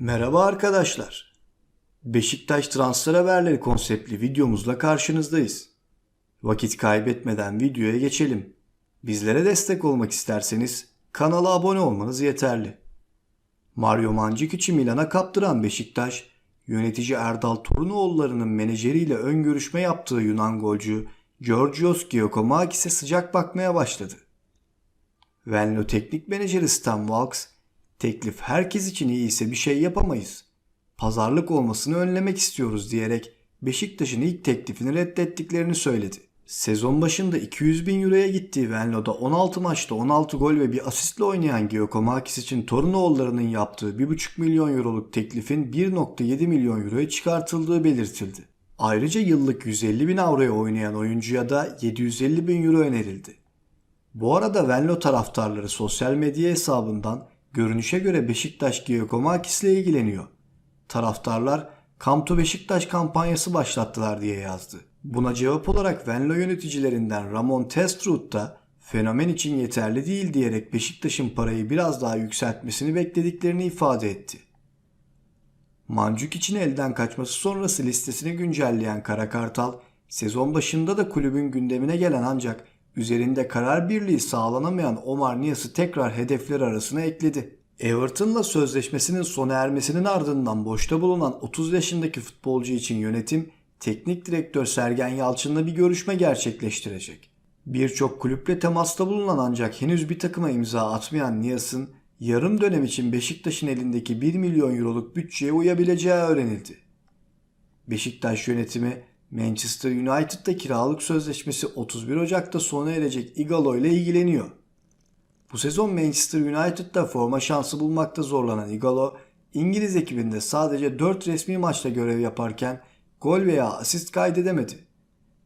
Merhaba arkadaşlar. Beşiktaş transfer haberleri konseptli videomuzla karşınızdayız. Vakit kaybetmeden videoya geçelim. Bizlere destek olmak isterseniz kanala abone olmanız yeterli. Mario Mandzukic Milan'a kaptıran Beşiktaş, yönetici Erdal Torunoğulları'nın menajeriyle ön görüşme yaptığı Yunan golcü Georgios Giacomakis'e sıcak bakmaya başladı. Venlo teknik menajeri Stan Walks, teklif herkes için iyi ise bir şey yapamayız. Pazarlık olmasını önlemek istiyoruz diyerek Beşiktaş'ın ilk teklifini reddettiklerini söyledi. Sezon başında 200 bin euroya gittiği Venlo'da 16 maçta 16 gol ve bir asistle oynayan Giacomakis için Torunoğulları'nın yaptığı 1,5 milyon euroluk teklifin 1,7 milyon euroya çıkartıldığı belirtildi. Ayrıca yıllık 150 bin avroya oynayan oyuncuya da 750 bin euro önerildi. Bu arada Venlo taraftarları sosyal medya hesabından görünüşe göre Beşiktaş Giacomakis ile ilgileniyor. Taraftarlar to Beşiktaş kampanyası başlattılar diye yazdı. Buna cevap olarak Venlo yöneticilerinden Ramon Testrut da fenomen için yeterli değil diyerek Beşiktaş'ın parayı biraz daha yükseltmesini beklediklerini ifade etti. Mancuk için elden kaçması sonrası listesini güncelleyen Kara Kartal, sezon başında da kulübün gündemine gelen ancak üzerinde karar birliği sağlanamayan Omar Niyas'ı tekrar hedefler arasına ekledi. Everton'la sözleşmesinin sona ermesinin ardından boşta bulunan 30 yaşındaki futbolcu için yönetim teknik direktör Sergen Yalçın'la bir görüşme gerçekleştirecek. Birçok kulüple temasta bulunan ancak henüz bir takıma imza atmayan Niyas'ın yarım dönem için Beşiktaş'ın elindeki 1 milyon euroluk bütçeye uyabileceği öğrenildi. Beşiktaş yönetimi Manchester United'da kiralık sözleşmesi 31 Ocak'ta sona erecek Igalo ile ilgileniyor. Bu sezon Manchester United'da forma şansı bulmakta zorlanan Igalo, İngiliz ekibinde sadece 4 resmi maçta görev yaparken gol veya asist kaydedemedi.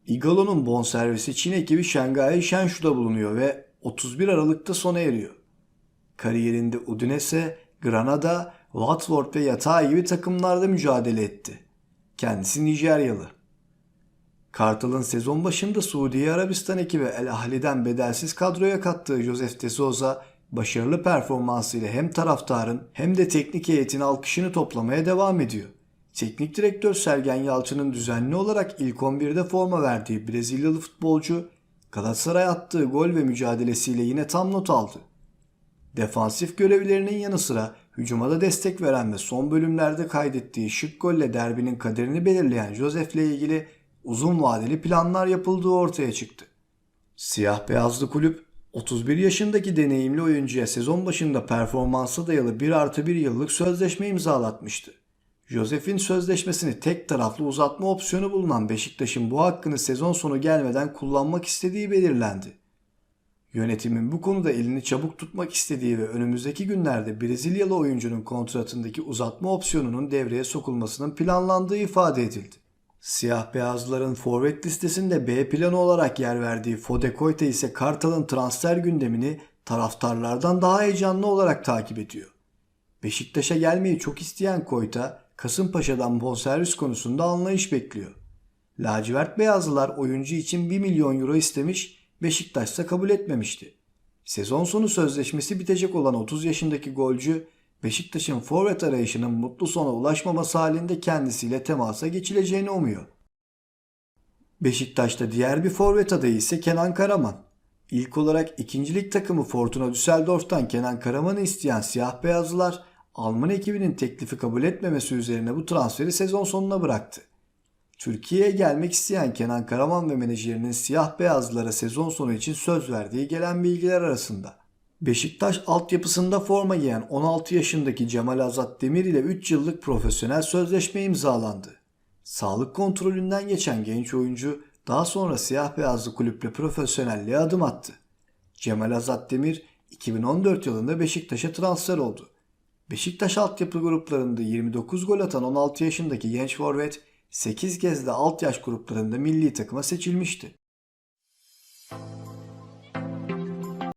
Igalo'nun bonservisi Çin ekibi Şangay Shenshu'da bulunuyor ve 31 Aralık'ta sona eriyor. Kariyerinde Udinese, Granada, Watford ve Yatağı gibi takımlarda mücadele etti. Kendisi Nijeryalı. Kartal'ın sezon başında Suudi Arabistan ekibi El Ahli'den bedelsiz kadroya kattığı Josef de Souza başarılı performansıyla hem taraftarın hem de teknik heyetin alkışını toplamaya devam ediyor. Teknik direktör Sergen Yalçın'ın düzenli olarak ilk 11'de forma verdiği Brezilyalı futbolcu Galatasaray attığı gol ve mücadelesiyle yine tam not aldı. Defansif görevlerinin yanı sıra hücuma destek veren ve son bölümlerde kaydettiği şık golle derbinin kaderini belirleyen Josef'le ilgili uzun vadeli planlar yapıldığı ortaya çıktı. Siyah beyazlı kulüp 31 yaşındaki deneyimli oyuncuya sezon başında performansa dayalı 1 artı 1 yıllık sözleşme imzalatmıştı. Josef'in sözleşmesini tek taraflı uzatma opsiyonu bulunan Beşiktaş'ın bu hakkını sezon sonu gelmeden kullanmak istediği belirlendi. Yönetimin bu konuda elini çabuk tutmak istediği ve önümüzdeki günlerde Brezilyalı oyuncunun kontratındaki uzatma opsiyonunun devreye sokulmasının planlandığı ifade edildi. Siyah beyazların forvet listesinde B planı olarak yer verdiği Fode Koyta ise Kartal'ın transfer gündemini taraftarlardan daha heyecanlı olarak takip ediyor. Beşiktaş'a gelmeyi çok isteyen Koyta, Kasımpaşa'dan bonservis konusunda anlayış bekliyor. Lacivert beyazlılar oyuncu için 1 milyon euro istemiş, Beşiktaş ise kabul etmemişti. Sezon sonu sözleşmesi bitecek olan 30 yaşındaki golcü Beşiktaş'ın forvet arayışının mutlu sona ulaşmaması halinde kendisiyle temasa geçileceğini umuyor. Beşiktaş'ta diğer bir forvet adayı ise Kenan Karaman. İlk olarak ikincilik takımı Fortuna Düsseldorf'tan Kenan Karaman'ı isteyen siyah beyazlılar Alman ekibinin teklifi kabul etmemesi üzerine bu transferi sezon sonuna bıraktı. Türkiye'ye gelmek isteyen Kenan Karaman ve menajerinin siyah beyazlılara sezon sonu için söz verdiği gelen bilgiler arasında. Beşiktaş altyapısında forma giyen 16 yaşındaki Cemal Azat Demir ile 3 yıllık profesyonel sözleşme imzalandı. Sağlık kontrolünden geçen genç oyuncu daha sonra siyah beyazlı kulüple profesyonelliğe adım attı. Cemal Azat Demir 2014 yılında Beşiktaş'a transfer oldu. Beşiktaş altyapı gruplarında 29 gol atan 16 yaşındaki genç forvet 8 kez de alt yaş gruplarında milli takıma seçilmişti.